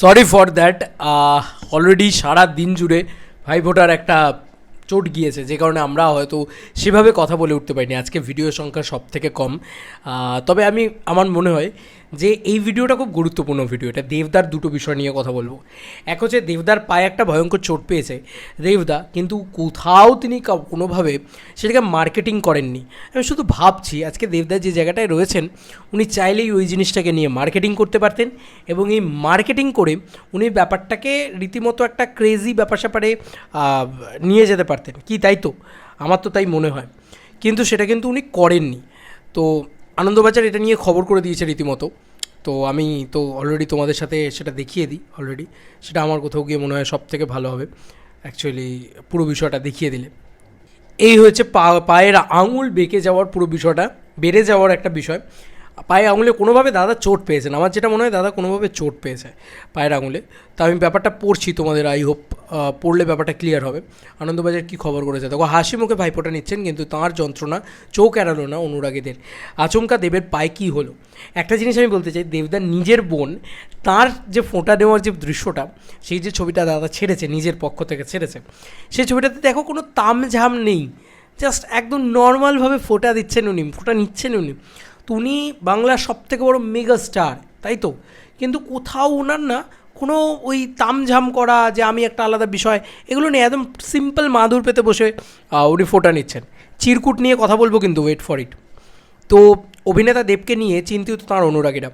Sorry for that already সারা দিন জুড়ে ভাই ভোটার একটা চোট গিয়েছে, যে কারণে আমরা হয়তো সেভাবে কথা বলে উঠতে পারিনি। আজকে ভিডিও সংখ্যা সব থেকে কম তবে আমি, আমার মনে হয় যে এই ভিডিওটা খুব গুরুত্বপূর্ণ ভিডিও এটা দেবদার দুটো বিষয় নিয়ে কথা বলব। এক হচ্ছে দেবদার পায়ে একটা ভয়ঙ্কর চোট পেয়েছে, দেবদা কিন্তু কোথাও তিনি কোনোভাবে সেটাকে মার্কেটিং করেননি। আমি শুধু ভাবছি, আজকে দেবদা যে জায়গাটায় রয়েছেন, উনি চাইলেই ওই জিনিসটাকে নিয়ে মার্কেটিং করতে পারতেন এবং এই মার্কেটিং করে উনি ব্যাপারটাকে রীতিমতো একটা ক্রেজি ব্যাপার স্যাপারে নিয়ে যেতে পারতেন। কি তাই তো? আমার তো তাই মনে হয়। কিন্তু সেটা কিন্তু উনি করেননি। তো আনন্দবাজার এটা নিয়ে খবর করে দিয়েছে রীতিমতো। তো আমি তো অলরেডি তোমাদের সাথে সেটা দেখিয়ে দিই অলরেডি সেটা আমার কোথাও গিয়ে মনে হয় সব থেকে ভালো হবে। অ্যাকচুয়ালি পুরো বিষয়টা দেখিয়ে দিলে। এই হয়েছে পা, পায়ের আঙুল বেঁকে যাওয়ার পুরো বিষয়টা, বেড়ে যাওয়ার একটা বিষয়। পায়ে আঙুলে কোনোভাবে দাদা চোট পেয়েছেন আমার যেটা মনে হয়, দাদা কোনোভাবে চোট পেয়েছে পায়ের আঙুলে। তা আমি ব্যাপারটা পড়ছি তোমাদের আই হোপ পড়লে ব্যাপারটা ক্লিয়ার হবে। আনন্দবাজার কী খবর করেছে? দেখো, হাসি মুখে ভাইফোঁটা নিচ্ছেন, কিন্তু তাঁর যন্ত্রণা চোখ এড়ালো না অনুরাগীদের। আচমকা দেবের পায়ে কী হলো? একটা জিনিস আমি বলতে চাই দেবদার নিজের বোন, তার যে ফোঁটা দেওয়ার যে দৃশ্যটা, সেই যে ছবিটা দাদা ছেড়েছে, নিজের পক্ষ থেকে ছেড়েছে, সেই ছবিটাতে দেখো কোনো তামঝাম নেই। জাস্ট একদম নর্মালভাবে ফোটা দিচ্ছেন উনি, ফোটা নিচ্ছেন উনি। উনি বাংলার সব থেকে বড় মেগা স্টার তাই তো? কিন্তু কোথাও ওনার না কোনো ওই তামঝাম করা যে আমি একটা আলাদা বিষয়, এগুলো নিয়ে একদম সিম্পল মাদুর পেতে বসে উনি ফোটা নিচ্ছেন। চিরকুট নিয়ে কথা বলব কিন্তু ওয়েট ফর ইট তো অভিনেতা দেবকে নিয়ে চিন্তিত তাঁর অনুরাগীরা।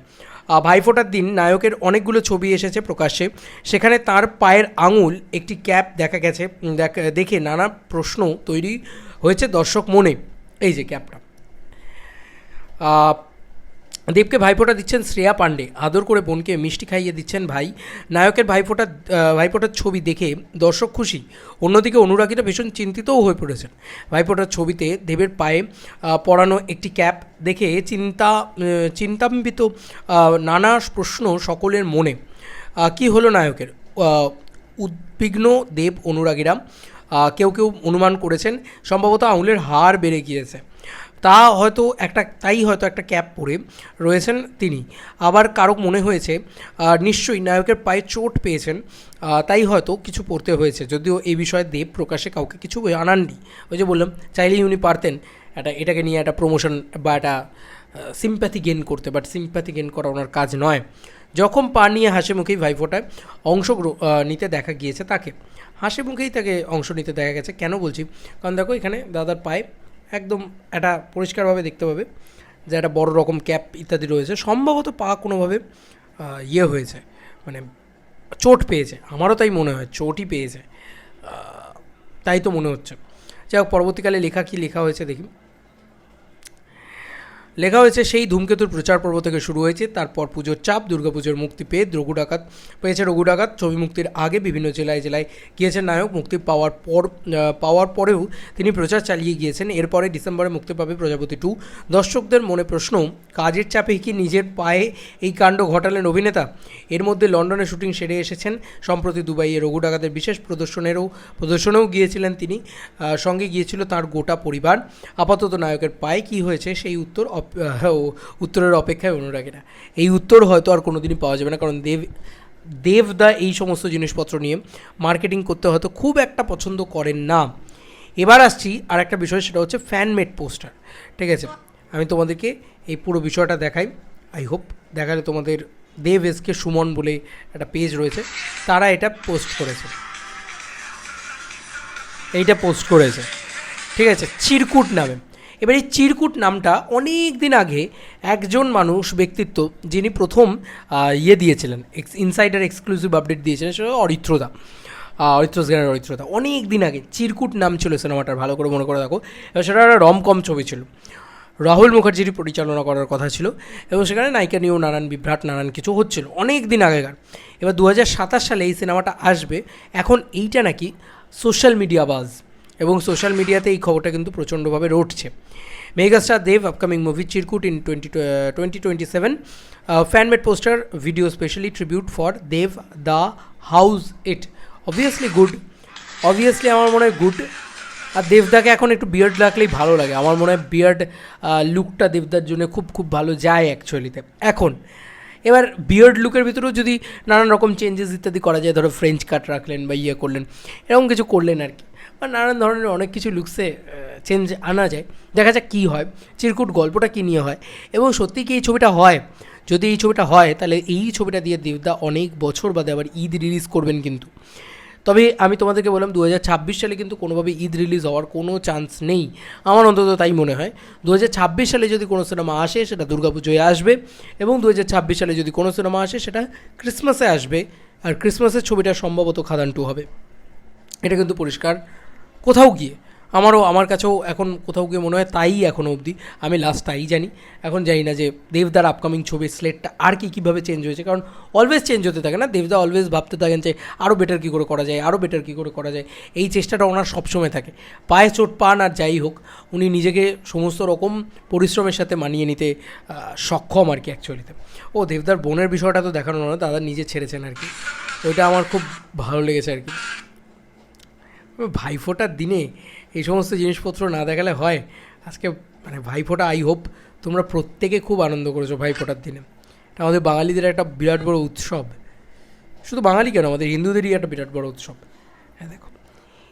ভাইফোঁটার দিন নায়কের অনেকগুলো ছবি এসেছে প্রকাশ্যে, সেখানে তার পায়ের আঙুল, একটি ক্যাপ দেখা গেছে দেখ- নানা প্রশ্ন তৈরি হয়েছে দর্শক মনে। এই যে ক্যাপটা। দেবকে ভাইফোঁটা দিচ্ছেন শ্রেয়া পাণ্ডে। আদর করে বোনকে মিষ্টি খাইয়ে দিচ্ছেন ভাই। নায়কের ভাইফোঁটা ভাইফোঁটার ছবি দেখে দর্শক খুশি। অন্যদিকে অনুরাগীরা ভীষণ চিন্তিতও হয়ে পড়েছেন। ভাইফোঁটার ছবিতে দেবের পায়ে পরানো একটি ক্যাপ দেখে চিন্তা চিন্তাম্বিত নানা প্রশ্ন সকলের মনে। কি হলো নায়কের? উদ্বিগ্ন দেব অনুরাগীরা কেউ কেউ অনুমান করেছেন, সম্ভবত আঙুলের হাড় বেড়ে গিয়েছে। তা হয়তো একটা, তাই হয়তো একটা ক্যাপ পরে রয়েছেন তিনি। আবার কারও মনে হয়েছে নিশ্চয়ই নায়কের পায়ে চোট পেয়েছেন তাই হয়তো কিছু পড়তে হয়েছে। যদিও এই বিষয়ে দেব প্রকাশে কাউকে কিছু আনাননি ওই যে বললাম, চাইলেই উনি পারতেন একটা, এটাকে নিয়ে একটা প্রমোশন বা একটা সিম্প্যাথি গেন করতে বাট সিম্প্যাথি গেন করা ওনার কাজ নয়। যখন পা নিয়ে হাসি মুখেই ভাইফোঁটায় অংশ নিতে দেখা গিয়েছে তাকে। হাসি মুখেই তাকে অংশ নিতে দেখা গেছে। কেন বলছি? কারণ দেখো এখানে দাদার পায়ে একদম একটা পরিষ্কারভাবে দেখতে পাবে যে একটা বড় রকম ক্যাপ ইত্যাদি রয়েছে। সম্ভবত পা কোনোভাবে ইয়ে হয়েছে মানে চোট পেয়েছে। আমারও তাই মনে হয়, চোটই পেয়েছে। তাই তো মনে হচ্ছে। যাই হোক, পরবর্তীকালে লেখা কী লেখা হয়েছে দেখি। লেখা হয়েছে, সেই ধূমকেতুর প্রচার পর্ব থেকে শুরু হয়েছে। তারপর পুজোর চাপ দুর্গাপুজোর মুক্তি পেয়ে রঘু ডাকাত পেয়েছে রঘু ডাকাত। ছবি মুক্তির আগে বিভিন্ন জেলায় জেলায় গিয়েছেন নায়ক। মুক্তি পাওয়ার পর পাওয়ার পরেও তিনি প্রচার চালিয়ে গিয়েছেন। এরপরে ডিসেম্বরে মুক্তি পাবে প্রজাপতি টু। দর্শকদের মনে প্রশ্ন, কাজের চাপে কি নিজের পায়ে এই কাণ্ড ঘটালেন অভিনেতা? এর মধ্যে লন্ডনে শুটিং সেরে এসেছেন। সম্প্রতি দুবাইয়ে রঘু ডাকাতের বিশেষ প্রদর্শনেরও, প্রদর্শনেও গিয়েছিলেন তিনি। সঙ্গে গিয়েছিল তার গোটা পরিবার। আপাতত নায়কের পায়ে কি হয়েছে সেই উত্তর উত্তরের অপেক্ষায় অনুরাগীরা। এই উত্তর হয়তো আর কোনোদিনই পাওয়া যাবে না, কারণ দেব, দেবদা এই সমস্ত জিনিসপত্র নিয়ে মার্কেটিং করতে হয়তো খুব একটা পছন্দ করেন না। এবার আসছি আর একটা বিষয়, সেটা হচ্ছে ফ্যানমেড পোস্টার ঠিক আছে? আমি তোমাদেরকে এই পুরো বিষয়টা দেখাই। আই হোপ দেখালে তোমাদের দেব এসকে সুমন বলে একটা পেজ রয়েছে, তারা এটা পোস্ট করেছে। এইটা পোস্ট করেছে, ঠিক আছে? চিরকুট নামে। এবার এই চিরকুট নামটা অনেক দিন আগে একজন মানুষ, ব্যক্তিত্ব, যিনি প্রথম ইয়ে দিয়েছিলেন এক্স ইনসাইডার এক্সক্লুসিভ আপডেট দিয়েছিলেন, সেটা অরিত্রদা। অরিত্রস জ্ঞানের অরিত্রদা। অনেক দিন আগে চিরকুট নাম ছিল সিনেমাটার, ভালো করে মনে করে দেখো। এবার সেটা একটা রমকম ছবি ছিল। রাহুল মুখার্জির পরিচালনা করার কথা ছিল এবং সেখানে নায়িকা নিয়েও নানান বিভ্রাট, নানান কিছু হচ্ছিল। অনেক দিন আগেকার। এবার দু হাজার সাতাশ সালে এই সিনেমাটা আসবে। এখন এইটা নাকি সোশ্যাল মিডিয়া বাজ এবং সোশ্যাল মিডিয়াতে এই খবরটা কিন্তু প্রচণ্ডভাবে রটছে। Megastar Dev upcoming movie Chirkut in twenty twenty twenty seven fan made poster video specially tribute for Dev the house it obviously good obviously আমার মনে হয় গুড আর দেবদাকে এখন একটু বিয়ার্ড রাখলেই ভালো লাগে। আমার মনে হয় বিয়ার্ড লুকটা দেবদার জন্য খুব খুব ভালো যায় অ্যাকচুয়ালিতে এখন, এবার বিয়ার্ড লুকের ভিতরেও যদি নানান রকম চেঞ্জেস ইত্যাদি করা যায়, ধরো ফ্রেঞ্চ কাট রাখলেন বা ইয়ে করলেন, এরকম কিছু করলেন আর কি। বা নানান ধরনের অনেক কিছু লুকসে চেঞ্জ আনা যায়। দেখা যাক কী হয়, চিরকুট গল্পটা কী নিয়ে হয়। এবং সত্যি কি এই ছবিটা হয়? যদি এই ছবিটা হয়, তাহলে এই ছবিটা দিয়ে দেবদা অনেক বছর বাদে আবার ঈদ রিলিজ করবেন কিন্তু। তবে আমি তোমাদেরকে বললাম দু হাজার ছাব্বিশ সালে কিন্তু কোনোভাবে ঈদ রিলিজ হওয়ার কোনো চান্স নেই। আমার অন্তত তাই মনে হয়। দু হাজার ছাব্বিশ সালে যদি কোনো সিনেমা আসে, সেটা দুর্গাপুজোয় আসবে। এবং দু হাজার ছাব্বিশ সালে যদি কোনো সিনেমা আসে, সেটা ক্রিসমাসে আসবে। আর ক্রিসমাসের ছবিটা সম্ভবত খাদান টু হবে। এটা কিন্তু পরিষ্কার কোথাও গিয়ে। আমারও, আমার কাছেও এখন কোথাও গিয়ে মনে হয় তাই এখনও অবধি। আমি লাস্ট তাই জানি। এখন জানি না যে দেবদার আপকামিং ছবির স্লেটটা আর কি কীভাবে চেঞ্জ হয়েছে। কারণ অলওয়েজ চেঞ্জ হতে থাকে না। দেবদা অলওয়েজ ভাবতে থাকেন যে আরও বেটার কী করে করা যায় আরও বেটার কী করে করা যায়। এই চেষ্টাটা ওনার সবসময় থাকে। পায়ে চোট পান আর যাই হোক, উনি নিজেকে সমস্ত রকম পরিশ্রমের সাথে মানিয়ে নিতে সক্ষম আর কি অ্যাকচুয়ালিতে ও, দেবদার বোনের বিষয়টা তো দেখানো না, দাদা নিজে ছেড়েছেন আর কি। ওইটা আমার খুব ভালো লেগেছে আর কি। ভাইফোঁটার দিনে এই সমস্ত জিনিসপত্র না দেখালে হয়। আজকে মানে ভাইফোঁটা আই হোপ তোমরা প্রত্যেকে খুব আনন্দ করেছ ভাইফোঁটার দিনে। এটা আমাদের বাঙালিদের একটা বিরাট বড় উৎসব। শুধু বাঙালি কেন, আমাদের হিন্দুদেরই একটা বিরাট বড় উৎসব। হ্যাঁ দেখো।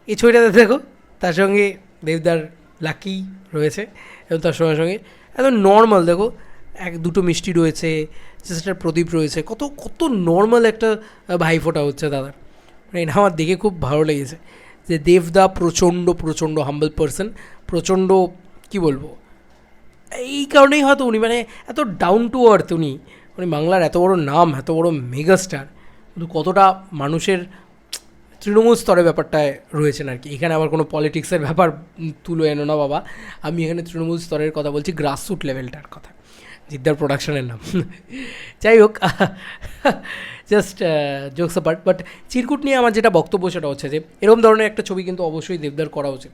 এই ছবিটাতে দেখো, তার সঙ্গে দেবদার লাকি রয়েছে এবং তার সঙ্গে সঙ্গে একদম নর্মাল দেখো, এক দুটো মিষ্টি রয়েছে সিস্টার প্রদীপ রয়েছে। কত কত নর্মাল একটা ভাইফোঁটা হচ্ছে দাদার। মানে এটা আমার দেখে খুব ভালো লেগেছে। যে দেবদা প্রচণ্ড প্রচণ্ড হাম্বল পার্সন প্রচণ্ড, কি বলব? এই কারণেই হয়তো উনি মানে এত ডাউন টু আর্থ উনি। উনি বাংলার এত বড় নাম, এত বড় মেগাস্টার কিন্তু কতটা মানুষের তৃণমূল স্তরে ব্যাপারটায় রয়েছেন আর কি। এখানে আবার কোনো পলিটিক্সের ব্যাপার তুলো এনো না বাবা। আমি এখানে তৃণমূল স্তরের কথা বলছি গ্রাসরুট লেভেলটার কথা। জিদ্দার প্রোডাকশনের নাম। যাই হোক just jokes apart but Chirkut নিয়ে আমার যেটা বক্তব্য সেটা হচ্ছে যে, এরকম ধরনের একটা ছবি কিন্তু অবশ্যই দেবদার করা উচিত।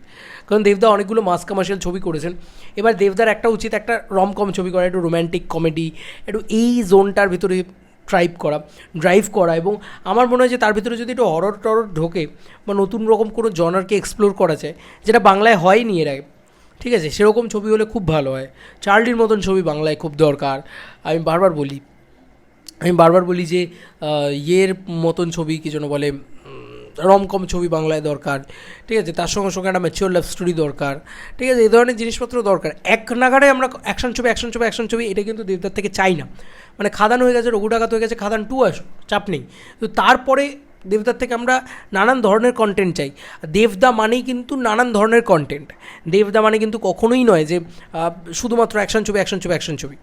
কারণ দেবদা অনেকগুলো মাস কমার্শিয়াল ছবি করেছেন। এবার দেবদার একটা উচিত একটা রমকম ছবি করা, একটু রোম্যান্টিক কমেডি একটু এই জোনটার ভিতরে ট্রাইভ করা ড্রাইভ করা এবং আমার মনে হয় যে তার ভিতরে যদি একটু হরর টরর ঢোকে বা নতুন রকম কোনো জনারকে এক্সপ্লোর করা যায়, যেটা বাংলায় হয়নি এর আগে, ঠিক আছে? সেরকম ছবি হলে খুব ভালো হয়। চার্লির মতন ছবি বাংলায় খুব দরকার। আমি বারবার বলি আমি বারবার বলি যে ইয়ের মতন ছবি কি যেন বলে রমকম ছবি বাংলায় দরকার, ঠিক আছে? তার সঙ্গে সঙ্গে একটা ম্যাচিওর লাভ স্টোরি দরকার, ঠিক আছে? এই ধরনের জিনিসপত্র দরকার। এক নাগারে আমরা অ্যাকশন ছবি অ্যাকশন ছবি অ্যাকশন ছবি, এটা কিন্তু দেবদার থেকে চাই না। মানে খাদান হয়ে গেছে, রঘু ডাকাত হয়ে গেছে, খাদান টু আসো, চাপ নেই। তো তারপরে দেবদার থেকে আমরা নানান ধরনের কন্টেন্ট চাই। দেবদা মানেই কিন্তু নানান ধরনের কন্টেন্ট দেবদা মানে কিন্তু কখনোই নয় যে শুধুমাত্র অ্যাকশন ছবি অ্যাকশন ছবি অ্যাকশন ছবি।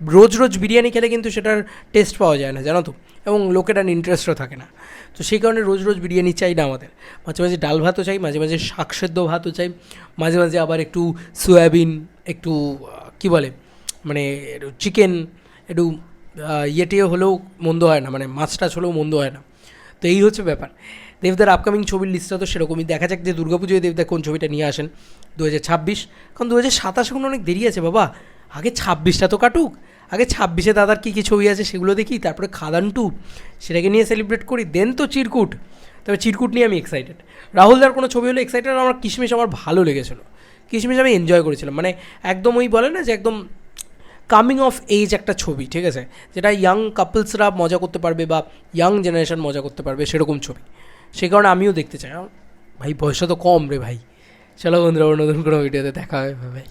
রোজ রোজ বিরিয়ানি খেলে কিন্তু সেটার টেস্ট পাওয়া যায় না, জানো তো? এবং লোকের আর ইন্টারেস্টও থাকে না। তো সেই কারণে রোজ রোজ বিরিয়ানি চাই না আমাদের। মাঝে মাঝে ডাল ভাতও চাই, মাঝে মাঝে শাক সেদ্ধ ভাতও চাই, মাঝে মাঝে আবার একটু সয়াবিন একটু কি বলে? মানে চিকেন একটু ইয়েটিও হলেও মন্দ হয় না মানে মাছ টাছ হলেও মন্দ হয় না। তো এই হচ্ছে ব্যাপার। দেবদার আপকামিং ছবির লিস্টটা তো সেরকমই। দেখা যাক যে দুর্গাপুজোয় দেবদা কোন ছবিটা নিয়ে আসেন। দু হাজার ছাব্বিশ। কারণ দু হাজার সাতাশ অনেক দেরি আছে বাবা। আগে ছাব্বিশটা তো কাটুক। আগে ছাব্বিশে দাদার কী কী ছবি আছে সেগুলো দেখি, তারপরে খাদান টু, সেটাকে নিয়ে সেলিব্রেট করি দেন তো চিরকুট। তবে চিরকুট নিয়ে আমি এক্সাইটেড রাহুলদার কোনো ছবি হলে এক্সাইটেড আমার কিশমিশ আমার ভালো লেগেছিলো। কিশমিশ আমি এনজয় করেছিলাম। মানে একদম ওই বলে না যে একদম কামিং অফ এজ একটা ছবি, ঠিক আছে? যেটা ইয়াং কাপলসরা মজা করতে পারবে বা ইয়াং জেনারেশন মজা করতে পারবে সেরকম ছবি। সে কারণে আমিও দেখতে চাই। ভাই বয়সটা তো কম রে ভাই। চলো বন্ধুরা নতুন কোনো ভিডিওতে দেখা হবে। ভাই